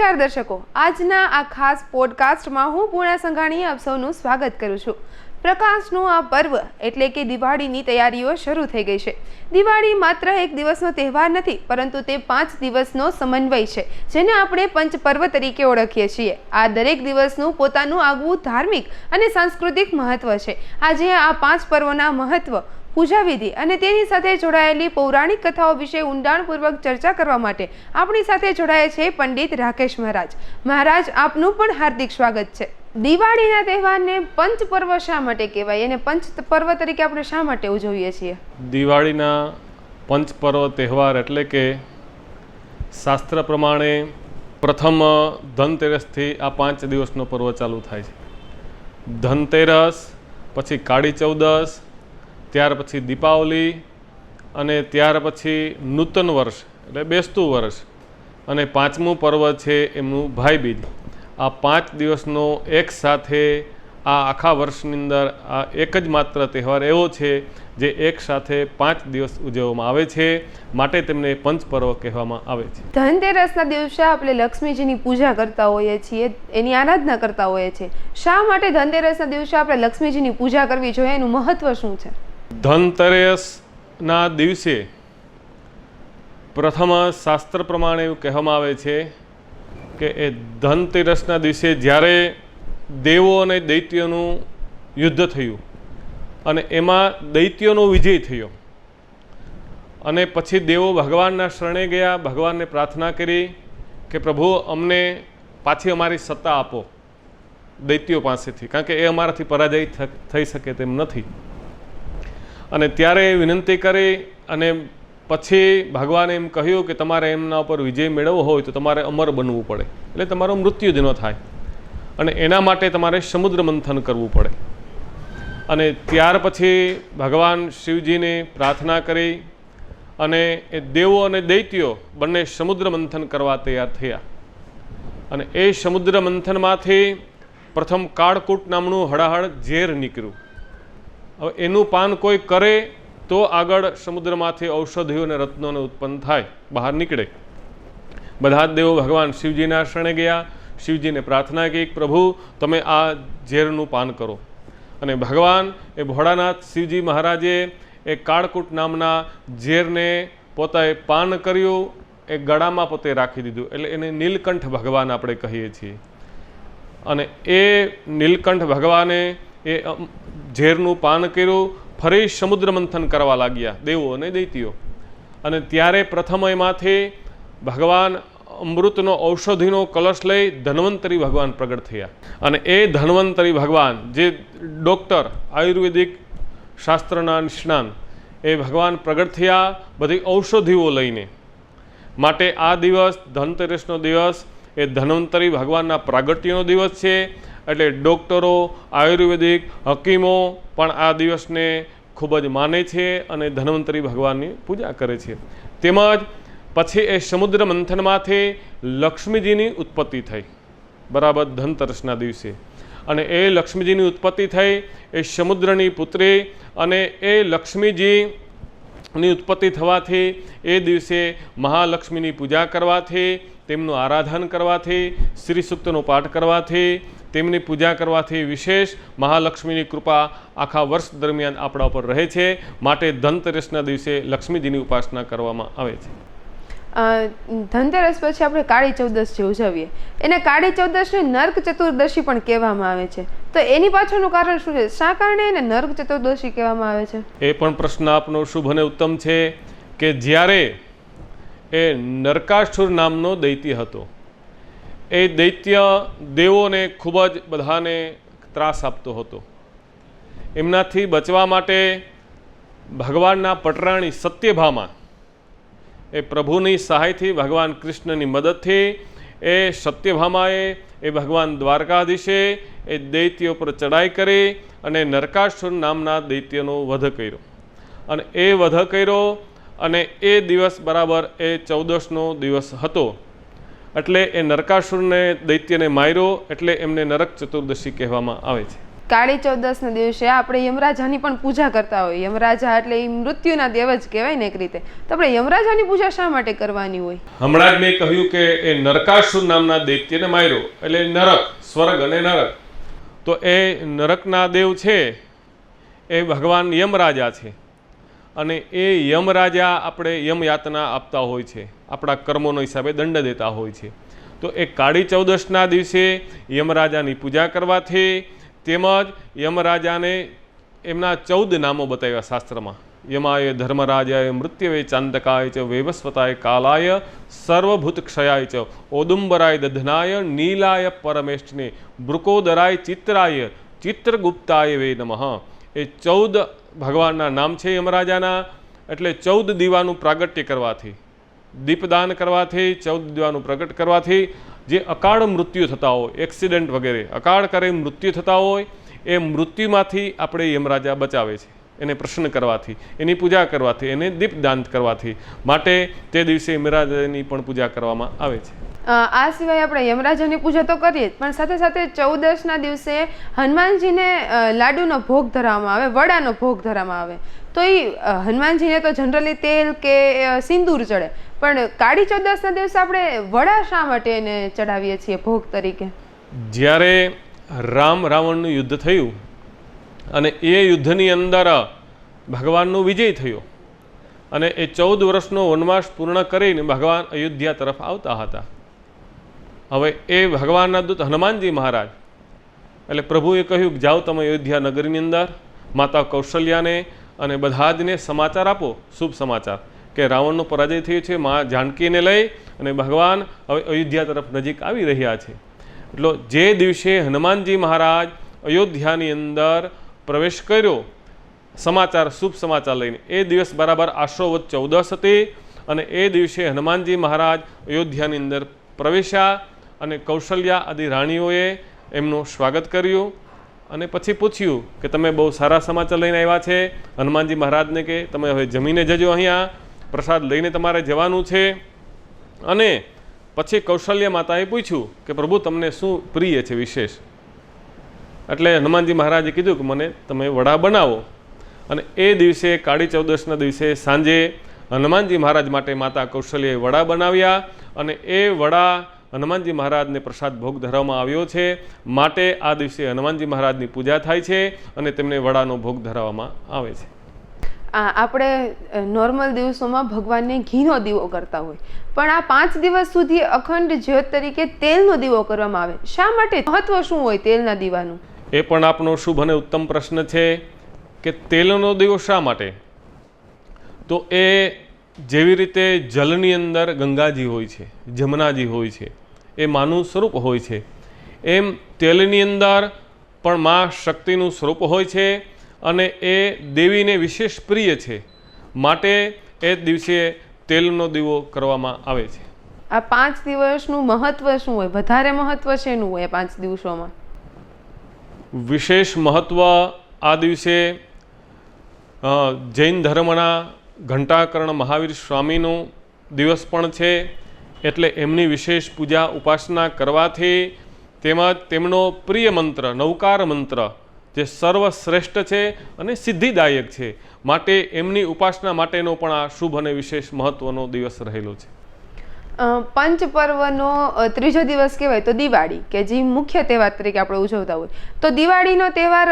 નમસ્કાર દર્શકો. આજના આ ખાસ પોડકાસ્ટમાં હું પૂર્ણા સંઘાણીએ આપ સૌનું સ્વાગત કરું છું. પ્રકાશનું આ પર્વ એટલે કે દિવાળીની તૈયારીઓ શરૂ થઈ ગઈ છે. દિવાળી માત્ર એક દિવસનો તહેવાર નથી, પરંતુ તે પાંચ દિવસનો સમન્વય છે, જેને આપણે પંચપર્વ તરીકે ઓળખીએ છીએ. આ દરેક દિવસનું પોતાનું આગવું ધાર્મિક અને સાંસ્કૃતિક મહત્વ છે. આજે આ પાંચ પર્વોના મહત્વ પૂજા વિધિ અને તેની સાથે જોડાયેલી પૌરાણિક કથાઓ વિશે ઊંડાણપૂર્વક ચર્ચા કરવા માટે આપણી સાથે જોડાયા છે પંડિત રાકેશ મહારાજ. મહારાજ, આપનું પણ હાર્દિક સ્વાગત છે. દિવાળીના તહેવારને પંચ પર્વ શા માટે કહેવાય? અને પંચ પર્વ તરીકે આપણે શા માટે ઉજવીએ છીએ? દિવાળીના પંચપર્વ તહેવાર એટલે કે શાસ્ત્ર પ્રમાણે પ્રથમ ધનતેરસથી આ પાંચ દિવસનો પર્વ ચાલુ થાય છે. ધનતેરસ, પછી કાળી ચૌદસ ત્યાર પછી દીપાવલી અને ત્યાર પછી નૂતન વર્ષ, એટલે બેસતું વર્ષ. અને પાંચમું પર્વ છે એમનું ભાઈબીજ. આ પાંચ દિવસનો એક સાથે આ આખા વર્ષની અંદર આ એક જ માત્ર તહેવાર એવો છે જે એક સાથે પાંચ દિવસ ઉજવવામાં આવે છે, માટે તેમને પંચપર્વ કહેવામાં આવે છે. ધનતેરસના દિવસે આપણે લક્ષ્મીજીની પૂજા કરતા હોઈએ છીએ, એની આરાધના કરતા હોઈએ છીએ. શા માટે ધનતેરસના દિવસે આપણે લક્ષ્મીજીની પૂજા કરવી જોઈએ? એનું મહત્વ શું છે? ધનતેરસના દિવસે પ્રથમ શાસ્ત્ર પ્રમાણે એવું કહેવામાં આવે છે કે એ ધનતેરસના દિવસે જ્યારે દેવો અને દૈત્યોનું યુદ્ધ થયું અને એમાં દૈત્યોનો વિજય થયો અને પછી દેવો ભગવાનના શરણે ગયા, ભગવાનને પ્રાર્થના કરી કે પ્રભુ અમને પાછી અમારી સત્તા આપો દૈત્યો પાસેથી. કારણ કે એ અમારાથી પરાજય થઈ શકે તેમ નથી. અને ત્યારે વિનંતી કરી અને પછી ભગવાને એમ કહ્યું કે તમારે એમના ઉપર વિજય મેળવવો હોય તો તમારે અમર બનવું પડે. એટલે તમારો મૃત્યુ જ થાય. અને એના માટે તમારે સમુદ્ર મંથન કરવું પડે. અને ત્યાર પછી ભગવાન શિવજીને પ્રાર્થના કરી અને એ દેવો અને દૈત્યો બંને સમુદ્ર મંથન કરવા તૈયાર થયા. અને એ સમુદ્ર મંથનમાંથી પ્રથમ કાળકૂટ નામનું હળાહળ ઝેર નીકળ્યું. હવે એનું પાન કોઈ કરે તો આગળ સમુદ્રમાંથી ઔષધિઓ અને રત્નોને ઉત્પન્ન થાય, બહાર નીકળે. બધા જ દેવો ભગવાન શિવજીના શરણે ગયા. શિવજીને પ્રાર્થના કરી પ્રભુ, તમે આ ઝેરનું પાન કરો. અને ભગવાન એ ભોળાનાથ શિવજી મહારાજે એ કાળકૂટ નામના ઝેરને પોતાએ પાન કર્યું, એ ગળામાં પોતે રાખી દીધું. એટલે એને નીલકંઠ ભગવાન આપણે કહીએ છીએ. અને એ નીલકંઠ ભગવાને એ ઝેરનું પાન કર્યું, ફરી સમુદ્ર મંથન કરવા લાગ્યા, દેવો અને દૈત્યો. અને ત્યારે પ્રથમ એમાંથી ભગવાન અમૃતનો ઔષધિનો કલશ લઈ ધન્વંતરી ભગવાન પ્રગટ થયા. અને એ ધન્વંતરી ભગવાન, જે ડૉક્ટર, આયુર્વેદિક શાસ્ત્રના નિષ્ણાંત, એ ભગવાન પ્રગટ થયા, બધી ઔષધિઓ લઈને. માટે આ દિવસ ધનતેરસનો દિવસ, એ ધન્વંતરી ભગવાનના પ્રાગટ્યનો દિવસ છે એટલે ડૉક્ટરો, આયુર્વેદિક હકીમો પણ આ દિવસને ખૂબ જ માને છે અને ધન્વંતરી ભગવાનની પૂજા કરે છે. તેમજ પછી એ સમુદ્ર મંથનમાંથી લક્ષ્મીજીની ઉત્પત્તિ થઈ. બરાબર ધનતરસના દિવસે. અને એ લક્ષ્મીજીની ઉત્પત્તિ થઈ, એ સમુદ્રની પુત્રી અને એ લક્ષ્મીજી ની ઉત્પત્તિ થવાથી એ દિવસે મહાલક્ષ્મીની પૂજા કરવાથી, તેમનું આરાધન કરવાથી શ્રી સૂક્તનો પાઠ કરવાથી તેમની પૂજા કરવાથી વિશેષ મહાલક્ષ્મીની કૃપા આખા વર્ષ દરમિયાન આપણા ઉપર રહે છે. માટે ધનતેરસના દિવસે લક્ષ્મીજીની ઉપાસના કરવામાં આવે છે. ધનતેરસ પછી આપણે કાળી ચૌદશ જે ઉજવીએ. એને કાળી ચૌદશને નર્ક ચતુર્દશી પણ કહેવામાં આવે છે. તો એની પાછળનું કારણ શું છે? શા કારણે એને નર્ક ચતુર્દશી કહેવામાં આવે છે? એ પણ પ્રશ્ન આપનો શુભ અને ઉત્તમ છે કે જ્યારે એ નરકાસુર નામનો દૈત્ય હતો એ દૈત્ય દેવોને ખૂબ જ બધાને ત્રાસ આપતો હતો. એમનાથી બચવા માટે ભગવાનના પટરાણી સત્યભામા એ પ્રભુની સહાયથી ભગવાન કૃષ્ણની મદદથી એ સત્યભામાએ એ ભગવાન દ્વારકાધીશે એ દૈત્ય પર ચડાઈ કરી અને નરકાસુર નામના દૈત્યનો વધ કર્યો. અને એ વધ કર્યો અને એ દિવસ બરાબર એ ચૌદસનો દિવસ હતો. એટલે એ નરકાસુરને દૈત્યને માર્યો એટલે એમને નરક ચતુર્દશી કહેવામાં આવે છે. કાળી ચૌદસના દિવસે આપણે યમરાજાની પણ પૂજા કરતા હોય યમરાજા એટલે એ મૃત્યુના દેવ જ કહેવાય ને એક રીતે. તો આપણે યમરાજાની પૂજા શા માટે કરવાની હોય? હમણાં જ મેં કહ્યું કે એ નરકાસુર નામના દૈત્યને માર્યો એટલે નરક સ્વર્ગ અને નરક. તો એ નરકના દેવ છે એ ભગવાન યમરાજા છે. અને એ યમરાજા આપણે યમયાતના આપતા હોય છે. આપણા કર્મોનો હિસાબે દંડ દેતા હોય છે. તો એ કાળી ચૌદશના દિવસે યમરાજાની પૂજા કરવાથી તેમજ યમરાજાને એમના ચૌદ નામો બતાવ્યા શાસ્ત્રમાં. યમાય ધર્મરાજાય મૃત્યવે ચાંદકાય ચ વૈવસ્વતાય કાલાય સર્વભૂત ક્ષયાય ચ ઓદુંબરાય દધનાય નીલાય પરમેષ્ઠને બૃકોદરાય ચિત્રાય ચિત્રગુપ્તાય વે નમઃ. એ ચૌદ ભગવાનના નામ છે યમરાજાના, એટલે ચૌદ દીવાનું પ્રાગટ્ય કરવાથી, દીપદાન કરવાથી, ચૌદ દીવાનું પ્રગટ કરવાથી, જે અકાળ મૃત્યુ થતા હોય, એક્સિડન્ટ વગેરે, અકાળ કરે મૃત્યુ થતા હોય, એ મૃત્યુમાંથી આપણે યમરાજા બચાવે છે, એને પ્રસન્ન કરવાથી, એની પૂજા કરવાથી, એને દીપદાન કરવાથી, માટે તે દિવસે યમરાજાની પણ પૂજા કરવામાં આવે છે. આ સિવાય આપણે યમરાજાની પૂજા તો કરીએ જ, પણ સાથે સાથે ચૌદસના દિવસે હનુમાનજીને લાડુનો ભોગ ધરવામાં આવે, વડાનો ભોગ ધરવામાં આવે. તો એ હનુમાનજીને તો જનરલી તેલ કે સિંદૂર ચડે, પણ કાળી ચૌદસના દિવસે આપણે વડા શા માટે એને ચડાવીએ છીએ ભોગ તરીકે? જ્યારે રામ રાવણનું યુદ્ધ થયું, અને એ યુદ્ધની અંદર ભગવાનનો વિજય થયો, અને એ ચૌદ વર્ષનો વનવાસ પૂર્ણ કરીને ભગવાન અયોધ્યા તરફ આવતા હતા. હવે એ ભગવાનના દૂત હનુમાનજી મહારાજ. એટલે પ્રભુએ કહ્યું કે જાઓ તમે અયોધ્યા નગરીની અંદર, માતા કૌશલ્યાને અને બધા જને સમાચાર આપો, શુભ સમાચાર. કે રાવણનો પરાજય થયો છે, મા જાનકીને લઈ અને ભગવાન હવે અયોધ્યા તરફ નજીક આવી રહ્યા છે. એટલો જે દિવસે હનુમાનજી મહારાજ અયોધ્યાની અંદર પ્રવેશ કર્યો, સમાચાર, શુભ સમાચાર લઈને, એ દિવસ બરાબર આશોવત ચૌદસ હતી અને એ દિવસે હનુમાનજી મહારાજ અયોધ્યાની અંદર પ્રવેશ્યા અને કૌશલ્યા આદિ રાણીઓએ એમનું સ્વાગત કર્યું અને પછી પૂછ્યું કે તમે બહુ સારા સમાચાર લઈને આવ્યા છે. હનુમાનજી મહારાજને કે તમે હવે જમીને જજો અહીંયા. પ્રસાદ લઈને તમારે જવાનું છે. અને પછી કૌશલ્ય માતાએ પૂછ્યું કે પ્રભુ તમને શું પ્રિય છે વિશેષ? એટલે હનુમાનજી મહારાજે કીધું કે મને તમે વડા બનાવો. અને એ દિવસે કાળી ચૌદશના દિવસે સાંજે હનુમાનજી મહારાજ માટે માતા કૌશલ્યએ વડા બનાવ્યા અને એ વડા હનુમાનજી મહારાજને પ્રસાદ ભોગ ધરવામાં આવ્યો છે. માટે આ દિવસે હનુમાનજી મહારાજની પૂજા થાય છે અને તેમને વડાનો ભોગ ધરાવવામાં આવે છે. આપણે નોર્મલ દિવસોમાં ભગવાનને ઘીનો દીવો કરતા હોય. પણ આ પાંચ દિવસ સુધી અખંડ જ્યોત તરીકે તેલનો દીવો કરવામાં આવે. શા માટે મહત્વ શું હોય તેલના દીવાનું? એ પણ આપનો શુભ અને ઉત્તમ પ્રશ્ન છે કે તેલનો દીવો શા માટે? તો એ જેવી રીતે જલની અંદર ગંગાજી હોય છે જમનાજી હોય છે એ માનું સ્વરૂપ હોય છે. એમ તેલની અંદર પણ મા શક્તિનું સ્વરૂપ હોય છે અને એ દેવીને વિશેષ પ્રિય છે. માટે એ દિવસે તેલનો દીવો કરવામાં આવે છે. આ પાંચ દિવસનું મહત્વ શું હોય? વધારે મહત્વ શેનું હોય પાંચ દિવસોમાં? વિશેષ મહત્ત્વ આ દિવસે જૈન ધર્મના ઘંટાકર્ણ મહાવીર સ્વામીનો દિવસ પણ છે. એટલે એમની વિશેષ પૂજા ઉપાસના કરવાથી તેમજ તેમનો પ્રિય મંત્ર, નૌકાર મંત્ર, જે સર્વશ્રેષ્ઠ છે અને સિદ્ધિદાયક છે, માટે એમની ઉપાસના માટેનો પણ આ શુભ અને વિશેષ મહત્ત્વનો દિવસ રહેલો છે. પંચ પર્વનો ત્રીજો દિવસ કહેવાય તો દિવાળી, કે જે મુખ્ય તહેવાર તરીકે આપણે ઉજવતા હોય. તો દિવાળીનો તહેવાર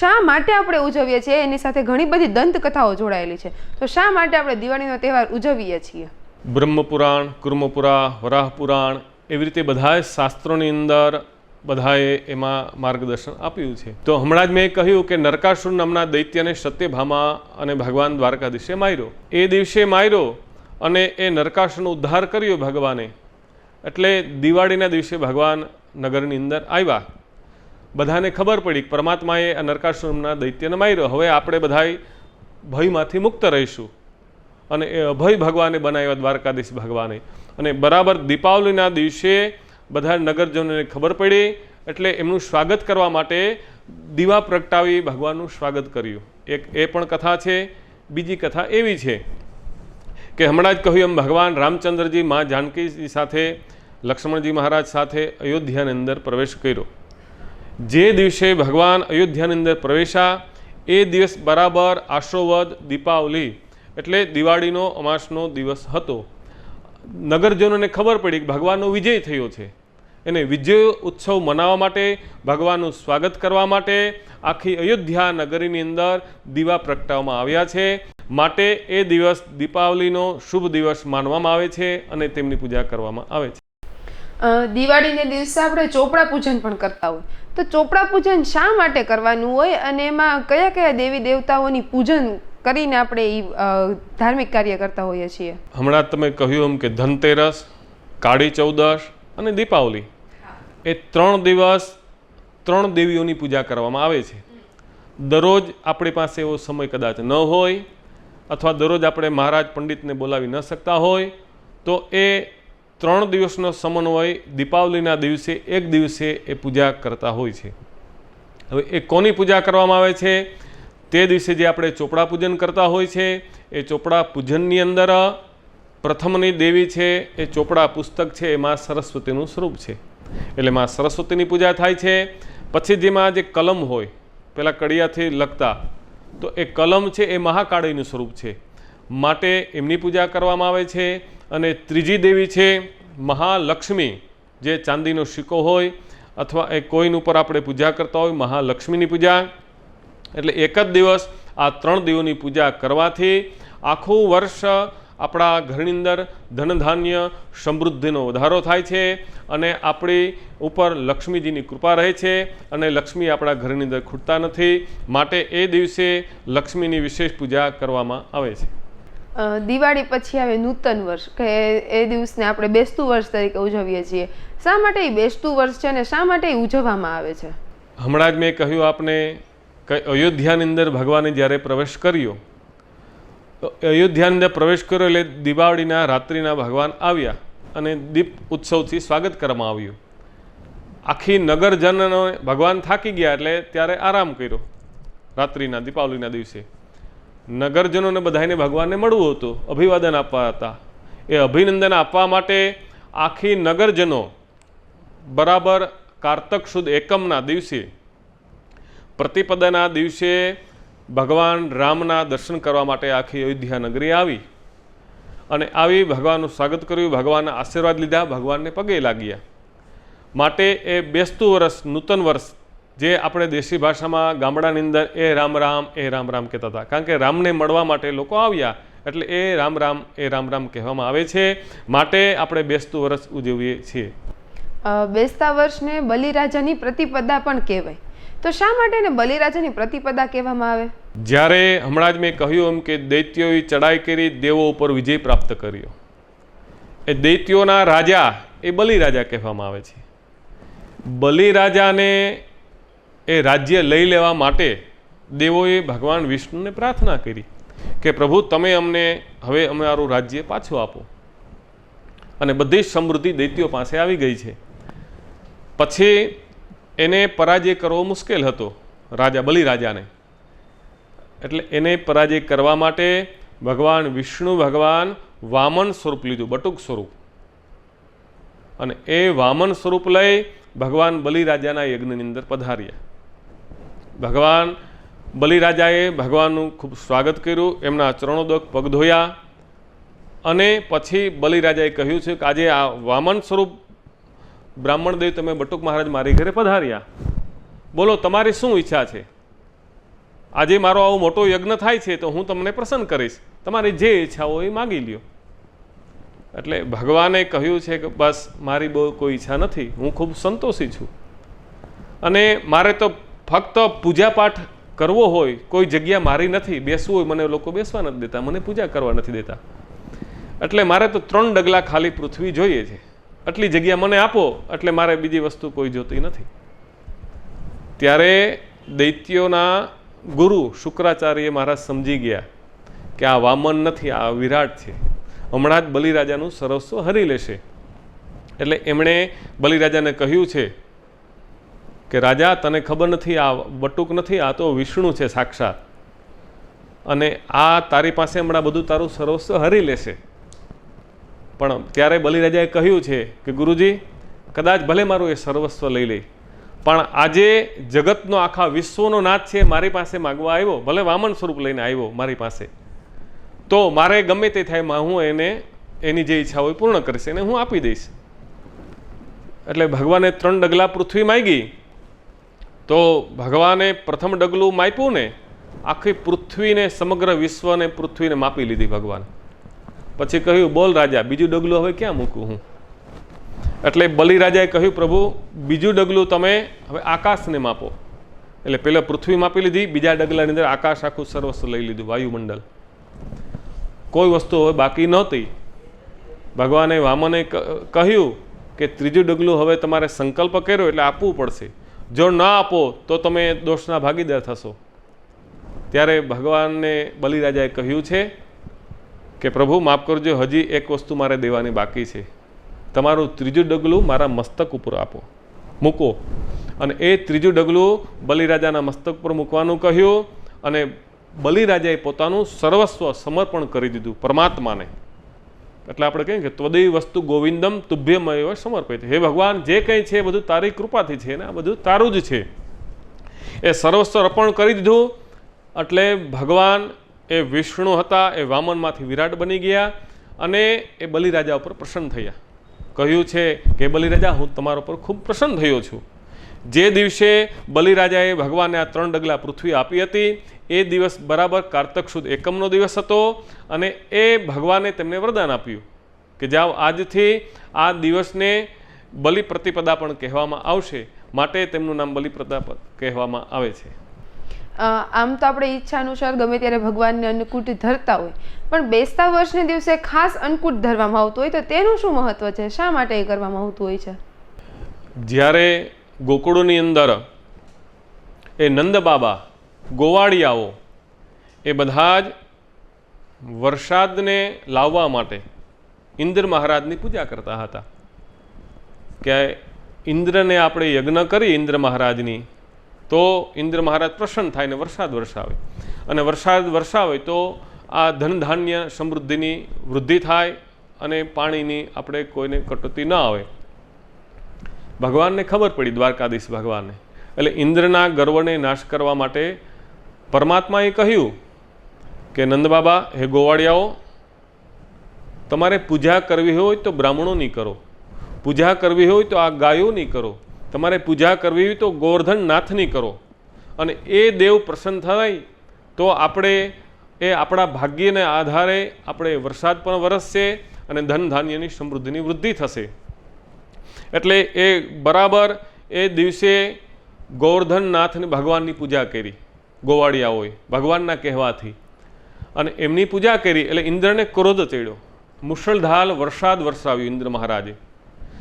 શા માટે આપણે ઉજવીએ છીએ? એની સાથે ઘણી બધી દંતકથાઓ જોડાયેલી છે. તો શા માટે આપણે દિવાળીનો તહેવાર ઉજવીએ છીએ? બ્રહ્મપુરાણ, કુર્મપુરા, વરાહપુરાણ એવી રીતે બધાએ શાસ્ત્રોની અંદર બધાએ એમાં માર્ગદર્શન આપ્યું છે. તો હમણાં જ મેં કહ્યું કે નરકાસુર નામના દૈત્યને સત્યભામા અને ભગવાન દ્વારકાધીશે માર્યો. એ દિવસે માર્યો અને એ નરકાસુરનો ઉદ્ધાર કર્યો ભગવાને. એટલે દિવાળીના દિવસે ભગવાન નગરની અંદર આવ્યા. બધાને ખબર પડી પરમાત્માએ આ નરકાસુરના દૈત્યને માર્યો. હવે આપણે બધાય ભયમાંથી મુક્ત રહીશું. અને એ અભય ભગવાને બનાવ્યા દ્વારકાધીશ ભગવાને. અને બરાબર દીપાવલીના દિવસે બધા નગરજનોને ખબર પડી, એટલે એમનું સ્વાગત કરવા માટે દીવા પ્રગટાવી ભગવાનનું સ્વાગત કર્યું. એક એ પણ કથા છે, બીજી કથા એવી છે કે હમણાં જ કહ્યું એમ ભગવાન રામચંદ્રજી મા જાનકીજી સાથે, લક્ષ્મણજી મહારાજ સાથે અયોધ્યાની અંદર પ્રવેશ કર્યો. જે દિવસે ભગવાન અયોધ્યાની અંદર પ્રવેશા એ દિવસ બરાબર આશોવદ, દીપાવલી એટલે દિવાળીનો અમાસનો દિવસ હતો. નગરજનોને ખબર પડી કે ભગવાનનો વિજય થયો છે. એને વિજય ઉત્સવ મનાવવા માટે, ભગવાનનું સ્વાગત કરવા માટે આખી અયોધ્યા નગરીની અંદર દીવા પ્રગટાવવામાં આવ્યા છે. માટે એ દિવસ દીપાવલીનો શુભ દિવસ માનવામાં આવે છે અને તેમની પૂજા કરવામાં આવે છે. દિવાળીને દિવસે આપણે ચોપડા પૂજન પણ કરતા હોય. તો ચોપડા પૂજન શા માટે કરવાનું હોય અને એમાં કયા કયા દેવી દેવતાઓની પૂજન કરીને આપણે એ ધાર્મિક કાર્ય કરતા હોઈએ છીએ. હમણાં તમે કહ્યું એમ કે ધનતેરસ, કાળી ચૌદશ અને દીપાવલી. એ ત્રણ દિવસ ત્રણ દેવીઓની પૂજા કરવામાં આવે છે. દરરોજ આપણી પાસે એવો સમય કદાચ ન હોય અથવા દરરોજ આપણે મહારાજ પંડિતને બોલાવી ન શકતા હોય, તો એ ત્રણ દિવસનો સમન્વય દીપાવલીના દિવસે એક દિવસે એ પૂજા કરતા હોય છે. હવે એ કોની પૂજા કરવામાં આવે છે? તે દિવસે જે આપણે ચોપડા પૂજન કરતા હોય છે, એ ચોપડા પૂજનની અંદર પ્રથમની દેવી છે, એ ચોપડા પુસ્તક છે એમાં સરસ્વતીનું સ્વરૂપ છે. એટલે માં સરસ્વતીની પૂજા થાય છે, પછી જેમાં જે કલમ હોય, પેલા કડિયાથી લખતા, તો એ કલમ છે, એ મહાકાળીનું સ્વરૂપ છે. માટે એમની પૂજા કરવામાં આવે છે, અને ત્રીજી દેવી છે, મહાલક્ષ્મી. જે ચાંદીનો સિક્કો હોય, અથવા એ કોઈન ઉપર આપણે પૂજા કરતા હોય, મહાલક્ષ્મીની પૂજા. એટલે એક જ દિવસ આ ત્રણ દેવોની પૂજા કરવાથી આખું વર્ષ આપણા ઘરની અંદર ધનધાન્ય સમૃદ્ધિનો વધારો થાય છે અને આપણી ઉપર લક્ષ્મીજીની કૃપા રહે છે અને લક્ષ્મી આપણા ઘરની અંદર ખૂટતા નથી. માટે એ દિવસે લક્ષ્મીની વિશેષ પૂજા કરવામાં આવે છે. દિવાળી પછી આવે નૂતન વર્ષ કે એ દિવસને આપણે બેસતું વર્ષ તરીકે ઉજવીએ છીએ. શા માટે એ બેસતું વર્ષ છે અને શા માટે એ ઉજવવામાં આવે છે? હમણાં જ મેં કહ્યું આપને કે અયોધ્યાની અંદર ભગવાને જ્યારે પ્રવેશ કર્યો, તો અયોધ્યાની અંદર પ્રવેશ કર્યો એટલે દિવાળીના રાત્રિના ભગવાન આવ્યા અને દીપ ઉત્સવથી સ્વાગત કરવામાં આવ્યું. આખી નગરજનો ભગવાન થાકી ગયા એટલે ત્યારે આરામ કર્યો રાત્રિના દીપાવલીના દિવસે. નગરજનોને બધાને ભગવાનને મળવું હતું, અભિવાદન આપવા હતા. એ અભિનંદન આપવા માટે આખી નગરજનો બરાબર કારતક સુદ એકમના દિવસે પ્રતિપદાના દિવસે ભગવાન રામના દર્શન કરવા માટે આખી અયોધ્યા નગરી આવી અને આવી ભગવાનનું સ્વાગત કર્યું, ભગવાનના આશીર્વાદ લીધા, ભગવાનને પગે લાગ્યા. માટે એ બેસતું વર્ષ, નૂતન વર્ષ, જે આપણે દેશી ભાષામાં ગામડાની અંદર એ રામ રામ, એ રામ રામ કહેતા હતા. કારણ કે રામને મળવા માટે લોકો આવ્યા, એટલે એ રામ રામ, એ રામ રામ કહેવામાં આવે છે. માટે આપણે બેસતું વર્ષ ઉજવીએ છીએ. બેસતા વર્ષને બલિરાજાની પ્રતિપદા પણ કહેવાય. તો શા માટે એને બલિરાજાની પ્રતિપદા કહેવામાં આવે? જ્યારે હમણાં જ મેં કહ્યું એમ કે દૈત્યોએ ચડાઈ કરી દેવો ઉપર વિજય પ્રાપ્ત કર્યો. એ દૈત્યોના રાજા એ બલિરાજા કહેવામાં આવે છે. બલિરાજાને એ રાજ્ય લઈ લેવા માટે દેવોએ ભગવાન વિષ્ણુને પ્રાર્થના કરી કે પ્રભુ તમે અમને હવે અમારું રાજ્ય પાછું આપો. અને બધી જ સમૃદ્ધિ દૈત્યો પાસે આવી ગઈ છે. પછી એને પરાજય કરવો મુશ્કેલ હતો, રાજા બલિરાજાને. એટલે એને પરાજય કરવા માટે ભગવાન વિષ્ણુ ભગવાન વામન સ્વરૂપ લીધું, બટુક સ્વરૂપ. અને એ વામન સ્વરૂપ લઈ ભગવાન બલિરાજાના યજ્ઞની અંદર પધાર્યા. ભગવાન બલિરાજાએ ભગવાનનું ખૂબ સ્વાગત કર્યું, એમના ચરણોદક પગ ધોયા અને પછી બલિરાજાએ કહ્યું છે કે આજે આ વામન સ્વરૂપ બ્રાહ્મણ દેવ તમે બટુક મહારાજ મારી ઘરે પધાર્યા. બોલો, તમારી શું ઈચ્છા છે? આજે મારો આવો મોટો યજ્ઞ થાય છે, તો હું તમને પ્રસન્ન કરીશ. તમારી જે ઈચ્છા હોય એ માગી લ્યો. એટલે ભગવાને કહ્યું છે કે બસ, મારી બહુ કોઈ ઈચ્છા નથી, હું ખૂબ સંતોષી છું. અને મારે તો ફક્ત પૂજાપાઠ કરવો હોય, કોઈ જગ્યા મારી નથી, બેસવું હોય, મને લોકો બેસવા નથી દેતા, મને પૂજા કરવા નથી દેતા. એટલે મારે તો ત્રણ ડગલા ખાલી પૃથ્વી જોઈએ છે. આટલી જગ્યા મને આપો, એટલે મારે બીજી વસ્તુ કોઈ જોતી નથી. ત્યારે દૈત્યોના ગુરુ શુક્રાચાર્ય મહારાજ સમજી ગયા કે આ વામન નથી, આ વિરાટ છે. હમણાં જ બલિરાજાનું સરસ્વ હરી લેશે. એટલે એમણે બલિરાજાને કહ્યું છે કે, રાજા, તને ખબર નથી, આ બટુક નથી, આ તો વિષ્ણુ છે, સાક્ષાત. અને આ તારી પાસે હમણાં બધું તારું સર્વસ્વ હરી લેશે. પણ ત્યારે બલિરાજાએ કહ્યું છે કે ગુરુજી, કદાચ ભલે મારું એ સર્વસ્વ લઈ લે, પણ આજે જગતનો આખા વિશ્વનો નાથ છે, મારી પાસે માગવા આવ્યો, ભલે વામન સ્વરૂપ લઈને આવ્યો મારી પાસે. તો મારે ગમે તે થાય હું એને, એની જે ઈચ્છા હોય પૂર્ણ કરીશ, એને હું આપી દઈશ. એટલે ભગવાને ત્રણ ડગલા પૃથ્વી માગી. તો ભગવાને પ્રથમ ડગલું માપ્યું ને, આખી પૃથ્વીને, સમગ્ર વિશ્વને પૃથ્વીને માપી લીધી ભગવાન. પછી કહ્યું, બોલ રાજા, બીજું ડગલું હવે ક્યાં મૂકું હું? એટલે બલિરાજાએ કહ્યું, પ્રભુ, બીજું ડગલું તમે હવે આકાશને માપો. એટલે પહેલાં પૃથ્વી માપી લીધી, બીજા ડગલાની અંદર આકાશ આખું સર્વસ્વ લઈ લીધું વાયુમંડળ કોઈ વસ્તુ હવે બાકી નહોતી. ભગવાને વામને કહ્યું કે ત્રીજું ડગલું હવે તમારે સંકલ્પ કર્યો એટલે આપવું પડશે. જો ન આપો, તો તમે દોષના ભાગીદાર થશો. ત્યારે ભગવાનને બલિરાજાએ કહ્યું છે કે પ્રભુ, માફ કરજો, હજી એક વસ્તુ મારે દેવાની બાકી છે. તમારું ત્રીજું ડગલું મારા મસ્તક ઉપર આપો. મૂકો. અને એ ત્રીજું ડગલું બલિરાજાના મસ્તક પર મૂકવાનું કહ્યું અને બલિરાજાએ પોતાનું સર્વસ્વ સમર્પણ કરી દીધું પરમાત્માને. એટલે આપણે કહીએ કે ત્વદય વસ્તુ ગોવિંદમ તુભ્યમય સમર્પિત હે ભગવાન, જે કંઈ છે એ બધું તારી કૃપાથી છે ને આ બધું તારું જ છે. એ સર્વસ્વ અર્પણ કરી દીધું. એટલે ભગવાન એ વિષ્ણુ હતા, એ વામનમાંથી વિરાટ બની ગયા અને એ બલિરાજા ઉપર પ્રસન્ન થયા. કહ્યું છે કે બલિરાજા, હું તમારા ઉપર ખૂબ પ્રસન્ન થયો છું. જે દિવસે બલિરાજાએ ભગવાનને આ ત્રણ ડગલા પૃથ્વી આપી હતી, એ દિવસ બરાબર કારતક સુદ એકમનો દિવસ હતો અને એ ભગવાને તેમને વરદાન આપ્યું કે, જાઓ, આજથી આ દિવસને બલિ પ્રતિપદા પણ કહેવામાં આવશે. માટે તેમનું નામ બલિ કહેવામાં આવે છે. આમ તો આપણે ઈચ્છા અનુસાર ગમે ત્યારે ભગવાનને અન્નકૂટ ધરતા હોય, પણ બેસતા વર્ષને દિવસે ખાસ અન્નકૂટ ધરવામાં આવતું હોય તો તેનું શું મહત્વ છે? શા માટે એ કરવામાં આવતું હોય છે? જ્યારે ગોકુળોની અંદર એ નંદ બાબા ગોવાળિયાઓ એ બધા જ વરસાદને લાવવા માટે ઇન્દ્ર મહારાજની પૂજા કરતા હતા. કે ઇન્દ્રને આપણે યજ્ઞ કરી ઇન્દ્ર મહારાજની તો ઇન્દ્ર મહારાજ પ્રસન્ન થાય ને વરસાદ વરસાવે. અને વરસાદ વરસાવે તો આ ધનધાન્ય સમૃદ્ધિની વૃદ્ધિ થાય અને પાણીની આપણે કોઈને કટોતી ન આવે. ભગવાનને ખબર પડી દ્વારકાધીશ ભગવાનને. એટલે ઇન્દ્રના ગર્વને નાશ કરવા માટે પરમાત્માએ કહ્યું કે નંદબાબા હે ગોવાળિયાઓ, તમારે પૂજા કરવી હોય તો બ્રાહ્મણોની કરો. પૂજા કરવી હોય તો આ ગાયોની કરો. તમારે પૂજા કરવી હોય તો ગોવર્ધન નાથની કરો. અને એ દેવ પ્રસન્ન થાય તો આપણે એ આપણા ભાગ્યને આધારે આપણે વરસાદ પણ વરસશે અને ધન ધાન્યની સમૃદ્ધિની વૃદ્ધિ થશે. એટલે એ બરાબર એ દિવસે ગોવર્ધનનાથની ભગવાનની પૂજા કરી. ગોવાળિયાઓએ ભગવાનના કહેવાથી. અને એમની પૂજા કરી એટલે ઇન્દ્રને ક્રોધ ચડ્યો. મુશળધાલ વરસાદ વરસાવ્યો ઇન્દ્ર મહારાજે.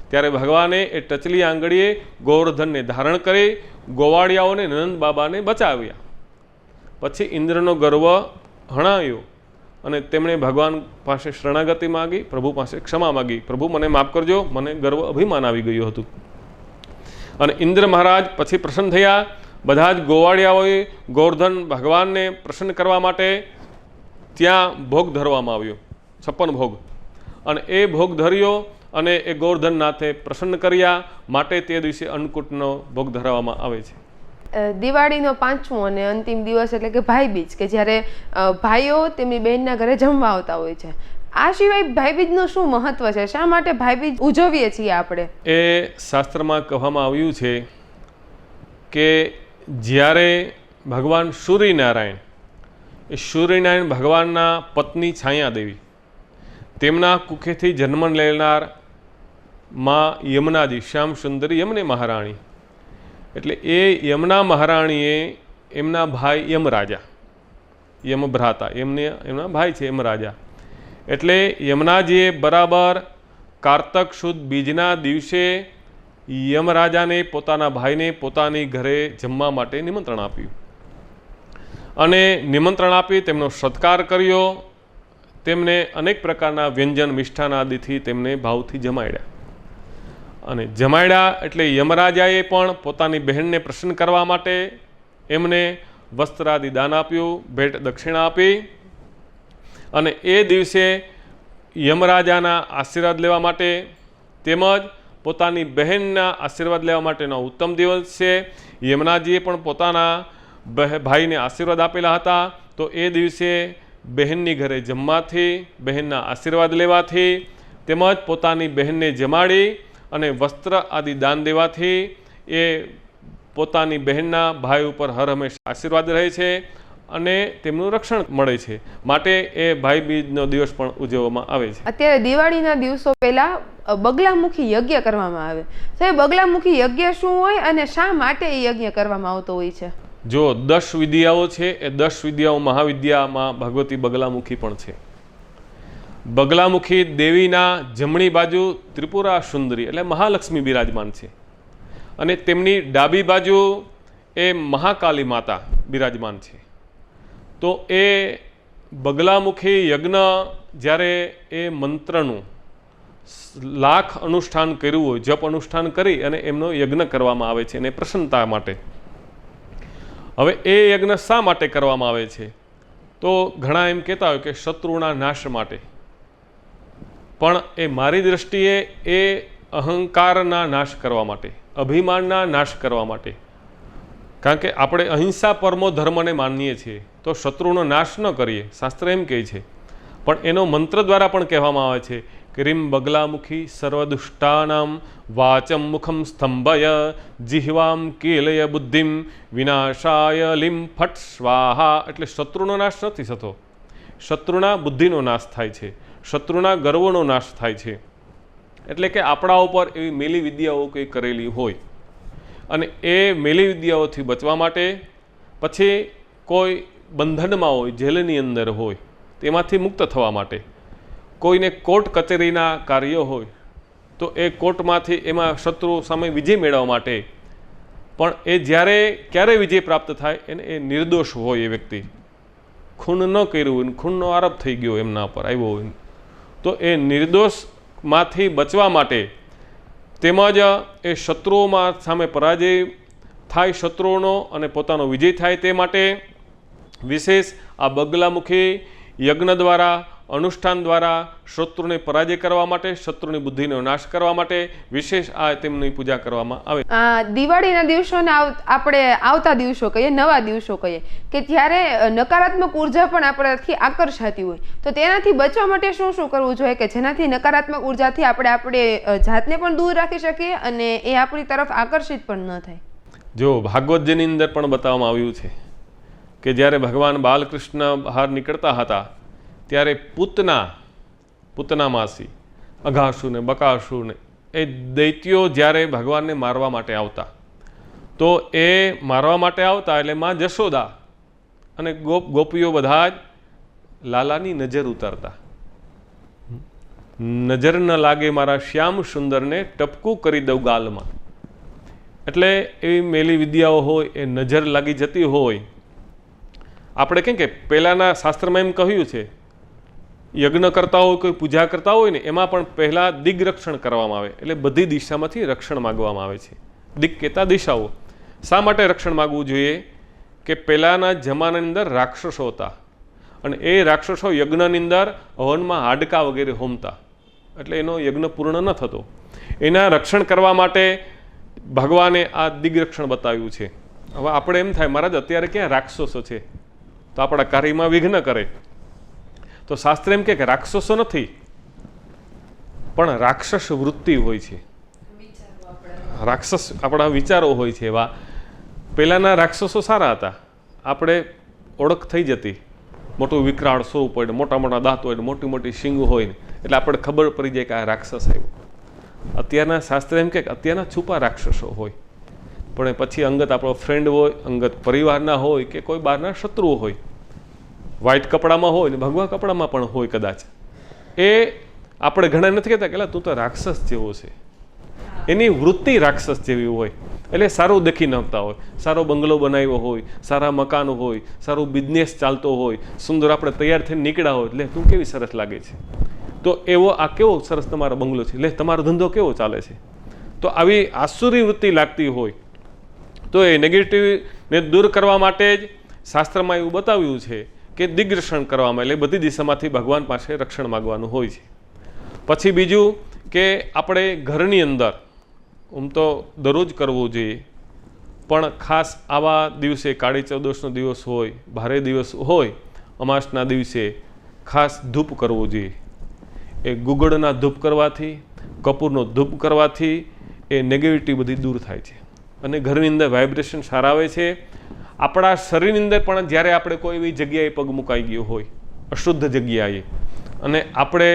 ત્યારે ભગવાને એ ટચલી આંગળીએ ગોવર્ધનને ધારણ કરી, ગોવાળિયાઓને નંદ બાબાને બચાવ્યા. પછી ઇન્દ્રનો ગર્વ હણાયો અને તેમણે ભગવાન પાસે શરણાગતિ માગી, પ્રભુ પાસે ક્ષમા માગી. પ્રભુ, મને માફ કરજો, મને ગર્વ અભિમાન આવી ગયું હતું. અને ઇન્દ્ર મહારાજ પછી પ્રસન્ન થયા. બધા જ ગોવાળિયાઓએ ગોવર્ધન ભગવાનને પ્રસન્ન કરવા માટે ત્યાં ભોગ ધરવામાં આવ્યો, છપ્પન ભોગ. અને એ ભોગ ધર્યો અને એ ગોવર્ધનનાથે પ્રસન્ન કર્યા. માટે તે દિવસે અન્નકૂટનો ભોગ ધરાવવામાં આવે છે. દિવાળીનો પાંચમો અને અંતિમ દિવસ એટલે કે ભાઈબીજ કે જ્યારે ભાઈઓ તેમની બહેનના ઘરે જમવા આવતા હોય છે. આ સિવાય ભાઈબીજનું શું મહત્વ છે? શા માટે ભાઈબીજ ઉજવીએ છીએ આપણે? એ શાસ્ત્રમાં કહેવામાં આવ્યું છે કે જ્યારે ભગવાન સૂર્યનારાયણ એ સૂર્યનારાયણ ભગવાનના પત્ની છાયા દેવી તેમના કુખેથી જન્મ લેનાર માં યમુનાજી, શ્યામ સુંદરી યમને મહારાણી. એટલે એ યમુના મહારાણીએ એમના ભાઈ યમરાજા યમભ્રાતા એમને, એમના ભાઈ છે યમરાજા એટલે યમુનાજીએ બરાબર કારતક સુદ બીજના દિવસે યમરાજાને પોતાના ભાઈને, પોતાની ઘરે જમવા માટે નિમંત્રણ આપ્યું. અને નિમંત્રણ આપી તેમનો સત્કાર કર્યો. તેમને અનેક પ્રકારના વ્યંજન મિષ્ઠાન આદિથી તેમને ભાવથી જમાડ્યા. અને જમાડ્યા એટલે યમરાજાએ પણ પોતાની બહેનને પ્રસન્ન કરવા માટે એમને વસ્ત્રાદિ દાન આપ્યું, ભેટ દક્ષિણા આપી અને એ દિવસે યમરાજાના આશીર્વાદ લેવા માટે તેમજ પોતાની બહેનના આશીર્વાદ લેવા માટેનો ઉત્તમ દિવસ છે. યમરાજીએ પણ પોતાના ભાઈને આશીર્વાદ આપેલા હતા. તો એ દિવસે બહેનની ઘરે જમવાથી, બહેનના આશીર્વાદ લેવાથી તેમજ પોતાની બહેનને જમાડી અને વસ્ત્ર આદિ દાન દેવાથી એ પોતાની બહેનના ભાઈ ઉપર હર હંમેશા આશીર્વાદ રહે છે અને તેમનું રક્ષણ મળે છે. માટે એ ભાઈ બીજનો દિવસ પણ ઉજવવામાં આવે છે. અત્યારે દિવાળીના દિવસો પહેલા બગલામુખી યજ્ઞ કરવામાં આવે. તો એ બગલામુખી યજ્ઞ શું હોય અને શા માટે એ યજ્ઞ કરવામાં આવતો હોય છે? જો દસ વિદ્યાઓ છે એ દસ વિદ્યાઓ મહાવિદ્યામાં ભગવતી બગલામુખી પણ છે. બગલામુખી દેવીના જમણી બાજુ ત્રિપુરા સુંદરી એટલે મહાલક્ષ્મી બિરાજમાન છે. અને તેમની ડાબી બાજુ એ મહાકાલી માતા બિરાજમાન છે. તો એ બગલામુખી યજ્ઞ જ્યારે એ મંત્રનું લાખ અનુષ્ઠાન કર્યું હોય, જપ અનુષ્ઠાન કરી અને એમનો યજ્ઞ કરવામાં આવે છે અને પ્રસન્નતા માટે. હવે એ યજ્ઞ શા માટે કરવામાં આવે છે? તો ઘણા એમ કહેતા હોય કે શત્રુના નાશ માટે. પણ એ મારી દૃષ્ટિએ એ અહંકારના નાશ કરવા માટે, અભિમાનના નાશ કરવા માટે. કારણ કે આપણે અહિંસા પરમો ધર્મને માનીએ છીએ, તો શત્રુનો નાશ ન કરીએ, શાસ્ત્ર એમ કહે છે. પણ એનો મંત્ર દ્વારા પણ કહેવામાં આવે છે કે રીમ બગલામુખી સર્વદુષ્ટાનામ વાચમ મુખમ સ્તંભય જિહ્વામ કેલય બુદ્ધિમ વિનાશાય લિમ ફટ સ્વાહા. એટલે શત્રુનો નાશ નથી થતો. શત્રુના બુદ્ધિનો નાશ થાય છે. શત્રુના ગર્વનો નાશ થાય છે. એટલે કે આપણા ઉપર એવી મેલી વિદ્યાઓ કંઈ કરેલી હોય. અને એ મેલી વિદ્યાઓથી બચવા માટે પછી કોઈ બંધનમાં હોય, જેલની અંદર હોય, તેમાંથી મુક્ત થવા માટે, કોઈને કોર્ટ કચેરીના કાર્યો હોય, તો એ કોર્ટમાંથી એમાં શત્રુ સામે વિજય મેળવવા માટે. પણ એ જ્યારે ક્યારે વિજય પ્રાપ્ત થાય એને એ નિર્દોષ હોય એ વ્યક્તિ. ખૂન ન કર્યું હોય ખૂનનો આરોપ થઈ ગયો એમના પર, આવ્યો હોય તો એ નિર્દોષમાંથી બચવા માટે તેમજ એ શત્રુઓમાં સામે પરાજય થાય, શત્રુઓનો અને પોતાનો વિજય થાય તે માટે વિશેષ આ બગલામુખી યજ્ઞ દ્વારા અનુષ્ઠાન દ્વારા શત્રુને પરાજય કરવા માટે શત્રુની બુદ્ધિનો નાશ કરવા માટે વિશેષ આ તેમની પૂજા કરવામાં આવે. આ દિવાળીના દિવસોને આપણે આવતા દિવસો કહીએ નવા દિવસો કહીએ કે જ્યારે નકારાત્મક ઊર્જા પણ આપણાથી આકર્ષાતી હોય. તો તેનાથી બચવા માટે શું શું કરવું જોઈએ કે જેનાથી નકારાત્મક ઉર્જાથી આપણે આપણે જાતને પણ દૂર રાખી શકીએ અને એ આપણી તરફ આકર્ષિત પણ ન થાય. જો ભાગવતજીની અંદર પણ બતાવવામાં આવ્યું છે કે જ્યારે ભગવાન બાલકૃષ્ણ બહાર નીકળતા હતા ત્યારે પૂતના પૂતના માસી અઘાસુ ને બકાસુ ને એ દૈત્યો જ્યારે ભગવાનને મારવા માટે આવતા, તો એ મારવા માટે આવતા એટલે માં જશોદા અને ગોપ, ગોપીઓ બધા જ લાલાની નજર ઉતારતા. નજર ન લાગે મારા શ્યામ સુંદરને ટપકું કરી દઉં ગાલમાં. એટલે એવી મેલી વિદ્યાઓ હોય, એ નજર લાગી જતી હોય. આપણે કેમ કે પહેલાંના શાસ્ત્રમાં એમ કહ્યું છે યજ્ઞ કરતા હોય કોઈ પૂજા કરતા હોય ને, એમાં પણ પહેલાં દિગ્રક્ષણ કરવામાં આવે. એટલે બધી દિશામાંથી રક્ષણ માગવામાં આવે છે. દિગ કહેતા દિશાઓ. શા માટે રક્ષણ માગવું જોઈએ? કે પહેલાંના જમાનાની અંદર રાક્ષસો હતા. અને એ રાક્ષસો યજ્ઞની અંદર હવનમાં હાડકા વગેરે હોમતા. એટલે એનો યજ્ઞ પૂર્ણ ન થતો. એના રક્ષણ કરવા માટે ભગવાને આ દિગ્રક્ષણ બતાવ્યું છે. હવે આપણે એમ થાય, મહારાજ, અત્યારે ક્યાં રાક્ષસો છે? તો આપણા કાર્યમાં વિઘ્ન કરે. તો શાસ્ત્ર એમ કે રાક્ષસો નથી, પણ રાક્ષસ વૃત્તિ હોય છે. રાક્ષસ આપણા વિચારો હોય છે એવા. પહેલાંના રાક્ષસો સારા હતા. આપણે ઓળખ થઈ જતી. મોટું વિકરાળ સ્વરૂપ હોય ને, મોટા મોટા દાંત હોય ને, મોટી મોટી શીંગ હોય ને, એટલે આપણે ખબર પડી જાય કે આ રાક્ષસ આવ્યો. અત્યારના શાસ્ત્ર એમ કે અત્યારના છુપા રાક્ષસો હોય. પણ પછી અંગત આપણો ફ્રેન્ડ હોય, અંગત પરિવારના હોય કે કોઈ બહારના શત્રુઓ હોય. વ્હાઇટ કપડામાં હોય ને ભગવા કપડામાં પણ હોય કદાચ. એ આપણે ઘણા નથી કહેતા કે તું તો રાક્ષસ જેવો છે. એની વૃત્તિ રાક્ષસ જેવી હોય. એટલે સારું દેખી નાખતા હોય. સારો બંગલો બનાવ્યો હોય, સારા મકાન હોય, સારું બિઝનેસ ચાલતો હોય, સુંદર આપણે તૈયાર થઈને નીકળ્યા હોય એટલે તું કેવી સરસ લાગે છે? તો એવો આ કેવો સરસ તમારો બંગલો છે? લે, તમારો ધંધો કેવો ચાલે છે? તો આવી આસુરી વૃત્તિ લાગતી હોય, તો એ નેગેટિવને દૂર કરવા માટે જ શાસ્ત્રમાં એવું બતાવ્યું છે કે દિગ્દર્શન કરવામાં એટલે બધી દિશામાંથી ભગવાન પાસે રક્ષણ માગવાનું હોય છે. પછી બીજું કે આપણે ઘરની અંદર, આમ તો દરરોજ કરવું જોઈએ, પણ ખાસ આવા દિવસે કાળી ચૌદશનો દિવસ હોય, ભારે દિવસ હોય, અમાસના દિવસે ખાસ ધૂપ કરવું જોઈએ. એ ગુગળના ધૂપ કરવાથી, કપૂરનો ધૂપ કરવાથી એ નેગેટિવિટી બધી દૂર થાય છે. અને ઘરની અંદર વાઇબ્રેશન સારા આવે છે આપણા શરીરની અંદર પણ જ્યારે આપણે કોઈ એવી જગ્યાએ પગ મુકાઈ ગયો હોય, અશુદ્ધ જગ્યાએ, અને આપણે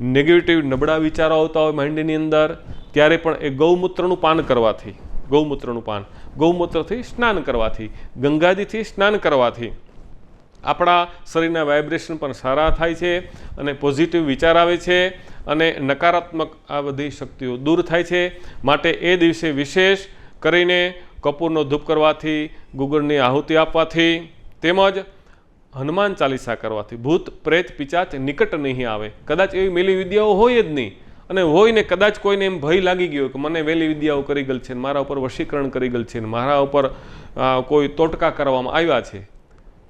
નેગેટિવ નબળા વિચારો આવતા હોય માઇન્ડની અંદર, ત્યારે પણ એ ગૌમૂત્રનું પાન કરવાથી, ગૌમૂત્રનું પાન, ગૌમૂત્રથી સ્નાન કરવાથી, ગંગાજીથી સ્નાન કરવાથી આપણા શરીરના વાઇબ્રેશન પણ સારા થાય છે, અને પોઝિટિવ વિચાર આવે છે, અને નકારાત્મક આ બધી શક્તિઓ દૂર થાય છે. માટે એ દિવસે વિશેષ કરીને કપૂરનો ધૂપ કરવાથી, ગુગળની આહુતિ આપવાથી, તેમજ હનુમાન ચાલીસા કરવાથી. ભૂત, પ્રેત, પિચાચ નિકટ નહીં આવે. કદાચ એવી મેલી વિદ્યાઓ હોય જ નહીં. અને હોય ને કદાચ કોઈને એમ ભય લાગી ગયો કે મને વેલી વિદ્યાઓ કરી ગયેલ છે મારા ઉપર વશીકરણ કરી ગયેલ છે મારા ઉપર કોઈ તોટકા કરવામાં આવ્યા છે.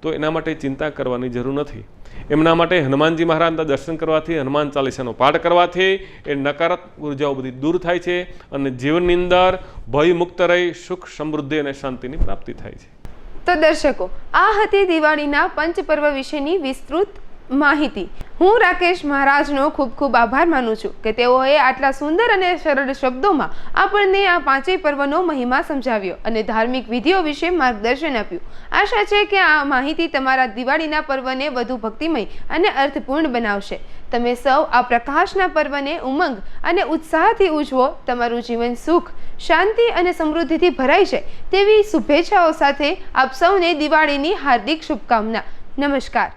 તો એના માટે ચિંતા કરવાની જરૂર નથી. એમના માટે હનુમાનજી મહારાજના દર્શન કરવાથી, હનુમાન ચાલીસાનો પાઠ કરવાથી એ નકારાત્મક ઉર્જાઓ બધી દૂર થાય છે અને જીવનની અંદર ભય મુક્ત રહી, સુખ, સમૃદ્ધિ અને શાંતિની પ્રાપ્તિ થાય છે. તો દર્શકો, આ હતી દિવાળીના પંચપર્વ વિશેની વિસ્તૃત માહિતી. હું રાકેશ મહારાજનો ખૂબ ખૂબ આભાર માનું છું કે તેઓએ આટલા સુંદર અને સરળ શબ્દોમાં આપણને આ પાંચેય પર્વનો મહિમા સમજાવ્યો અને ધાર્મિક વિધિઓ વિશે માર્ગદર્શન આપ્યું. આશા છે કે આ માહિતી તમારા દિવાળીના પર્વને વધુ ભક્તિમય અને અર્થપૂર્ણ બનાવશે. તમે સૌ આ પ્રકાશના પર્વને ઉમંગ અને ઉત્સાહથી ઉજવો, તમારું જીવન સુખ, શાંતિ અને સમૃદ્ધિથી ભરાઈ જાય તેવી શુભેચ્છાઓ સાથે આપ સૌને દિવાળીની હાર્દિક શુભકામના. નમસ્કાર.